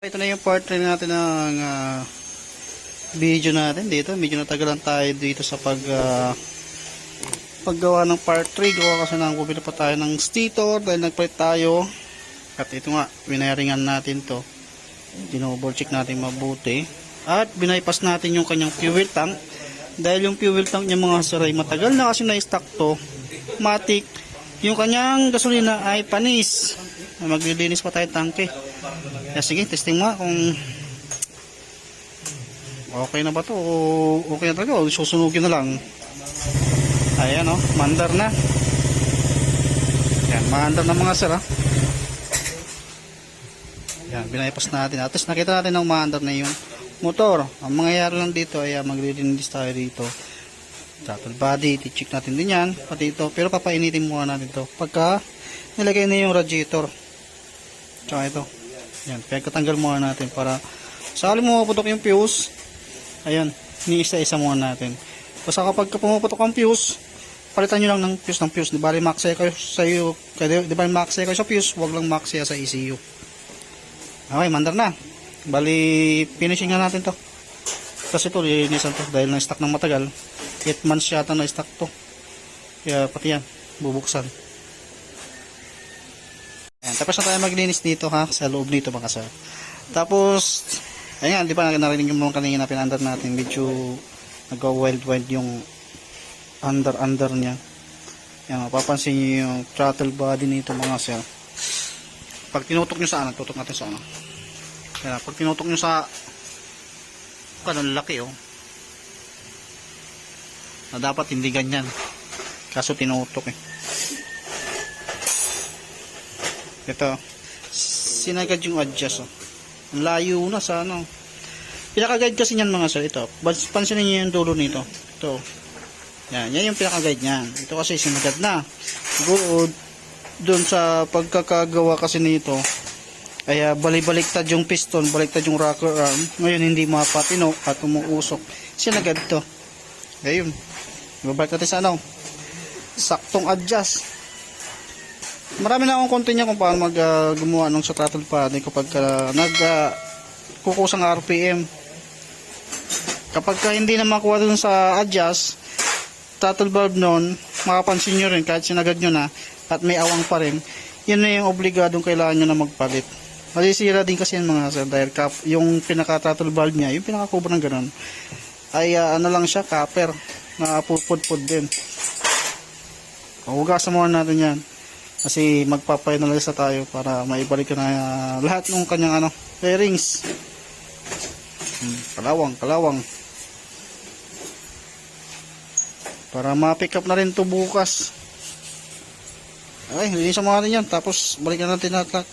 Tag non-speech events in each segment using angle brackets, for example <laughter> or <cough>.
Ito na yung part 3 natin ng ah, video natin dito. Medyo natagalan tayo dito sa pag ah, paggawa ng part 3. Gawa kasi nang bumili pa tayo ng stator dahil nagpalit tayo. At ito nga, winaringan natin to. Dinoble check natin mabuti. At binaypas natin yung kanyang fuel tank. Dahil yung fuel tank niya mga saray matagal na kasi na-stock to. Matic. Yung kanyang gasolina ay panis. Maglilinis pa tayo tangke. Kaya sige, testing mo kung okay na ba to o okay na talaga o susunugin na lang. Ayan o, mandar na. Yan, mandar na mga sir ha. Yan, binaypas natin. At least nakita natin ng mandar na yung motor. Ang mangyayari lang dito ay uh, maglilinis tayo dito. Throttle body, check natin din yan. Pati ito. Pero papainitin muna natin to Pagka nilagay na yung radiator. Tsaka ito. Yan, pagkatanggal muna natin para sakali mo maputok yung fuse, ayan, ni-isa-isa muna natin. Basta kapag pumuputok ang fuse, palitan nyo lang ng fuse ng fuse. Di ba maxi kayo sa iyo, di ba maxi kayo sa fuse, wag lang maxi sa ECU. Okay, mandar na. Bali, finishing na natin to. Kasi ito, lilinisan to dahil na-stock ng matagal. 8 months yata na-stock to. Kaya pati yan, bubuksan. Tapos na tayo maglinis dito ha, sa loob nito mga sir. Tapos, ayan, di ba narinig mga kanina pinandar natin, medyo nag-wild-wild yung under-under niya. Ayan, mapapansin nyo yung throttle body nito mga sir. Pag tinutok nyo sa ano, tutok natin sa ano. Ayan, pag tinutok nyo sa kanon laki oh. Na dapat hindi ganyan. Kaso tinutok eh. Ito. Sinagad yung adjust. Oh. Layo na sa ano. Pinaka-guide kasi niyan mga sir. Ito. Pansinin niyo yung dulo nito. Ito. Yan. Yan yung pinaka-guide niyan. Ito kasi sinagad na. Siguro doon sa pagkakagawa kasi nito ay uh, balibaliktad yung piston, baliktad yung rocker arm. Ngayon hindi mapatino at umuusok. Sinagad to. Ayun. Ibabalik natin sa ano. Saktong adjust marami na akong content niya kung paano mag uh, gumawa ng sa throttle pad kapag uh, nag uh, kukusang RPM kapag ka hindi na makuha dun sa adjust throttle valve nun makapansin nyo rin kahit sinagad nyo na at may awang pa rin yun na yung obligadong kailangan nyo na magpalit. Masisira din kasi yan mga sir dahil cap, yung pinaka throttle valve niya yung pinaka cover ng ganun ay uh, ano lang siya copper na pupudpud din. Hugasan muna natin yan kasi magpa-finalize na tayo para maibalik na uh, lahat ng kanyang ano, bearings. Hmm, kalawang, kalawang. Para ma-pick up na rin to bukas. Okay, linisan mo natin yan. Tapos balikan natin natin.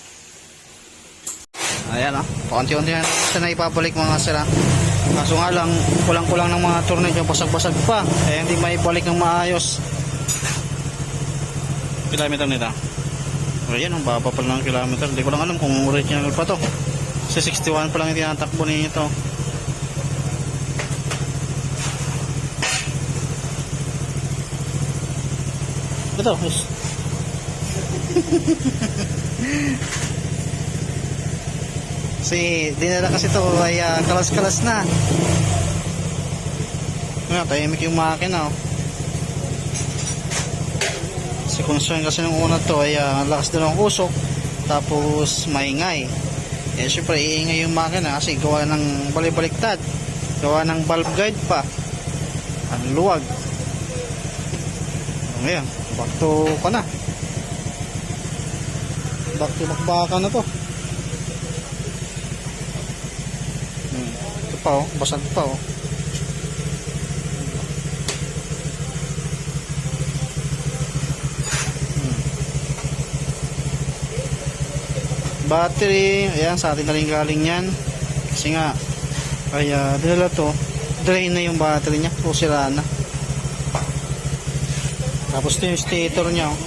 Ayan ah, paunti-unti na siya na ipabalik mga sila. Kaso nga lang, kulang-kulang ng mga tornilyo, basag-basag pa. Kaya hindi maibalik ng maayos kilometer nila. Ayan ang baba pa lang ng kilometer. Hindi ko lang alam kung original pa to. Kasi 61 pa lang yung tinatakbo nito. Ito yes. kasi <laughs> dinala kasi to ay uh, kalas-kalas na. Ayan, tahimik yung makina oh si concern kasi nung una to ay uh, lakas din ng usok tapos maingay. Eh syempre iingay yung makina kasi gawa ng balibaliktad gawa ng valve guide pa. Ang luwag. Ngayon back to ka na. Back to bakbaka na to. Hmm. ito pa oh. Basag pa oh battery. Ayan sa atin na rin galing yan. Kasi nga ay uh, dinala to. Drain na yung battery nya o sira na. Tapos ito yung stator nya oh.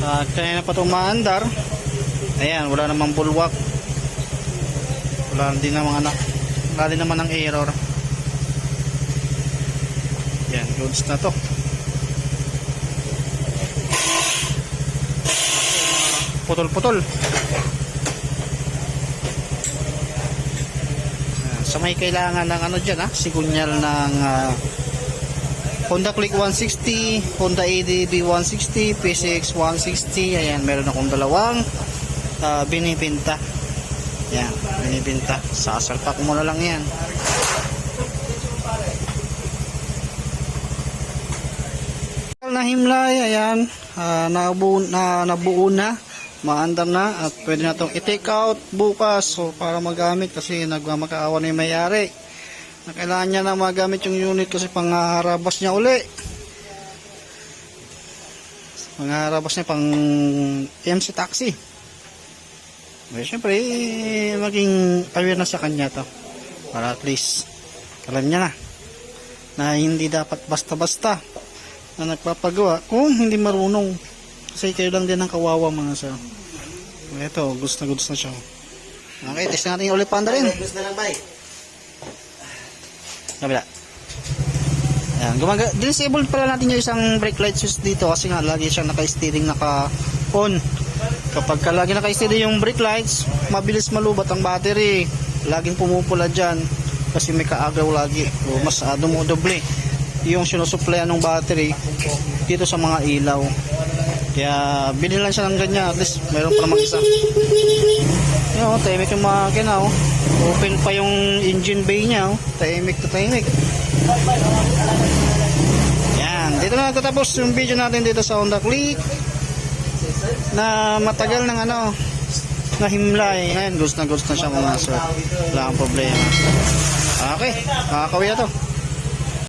sa kanina pa itong maandar. Ayan wala namang bulwak. Wala din namang anak. Wala din naman ng error. Yan goods na to putol-putol. Sa may kailangan ng ano dyan ha, sigunyal ng ah, Honda Click 160, Honda ADB 160, PCX 160. Ayan, meron akong dalawang ah, binibinta. Yan, binibinta. Sasalpak mo na lang yan. Na himlay, ayan, ah, nabuo, na, nabuo na, maandar na at pwede na itong i-take out bukas. So para magamit kasi nagmamakaawa na yung mayari. Na kailangan niya na magamit yung unit kasi pangharabas niya uli. Pangharabas niya pang MC taxi. Well, syempre maging aware na sa kanya to. Para at least alam niya na na hindi dapat basta-basta na nagpapagawa kung hindi marunong kasi kayo lang din ang kawawa mga sir ito gusto na gusto na siya okay test natin yung ulit panda rin Gusto na lang, bay. Kabila. Ayan, gumaga disable pala natin yung isang brake light switch dito kasi nga lagi siyang naka-steering naka-on. Kapag ka lagi naka-steering yung brake lights, mabilis malubat ang battery. Laging pumupula dyan kasi may kaagaw lagi. O mas uh, dumudoble yung sinusuplayan ng battery dito sa mga ilaw. Kaya binilan siya ng ganyan at least meron pa namang isa. Yan oh, tahimik yung makina oh. Open pa yung engine bay niya oh. Tahimik to tahimik. Yan, dito na natatapos yung video natin dito sa Honda Click na matagal ng ano na himlay. Ngayon, gusto na gusto na siya mga sir. Wala kang problema. Okay, makakawin na to.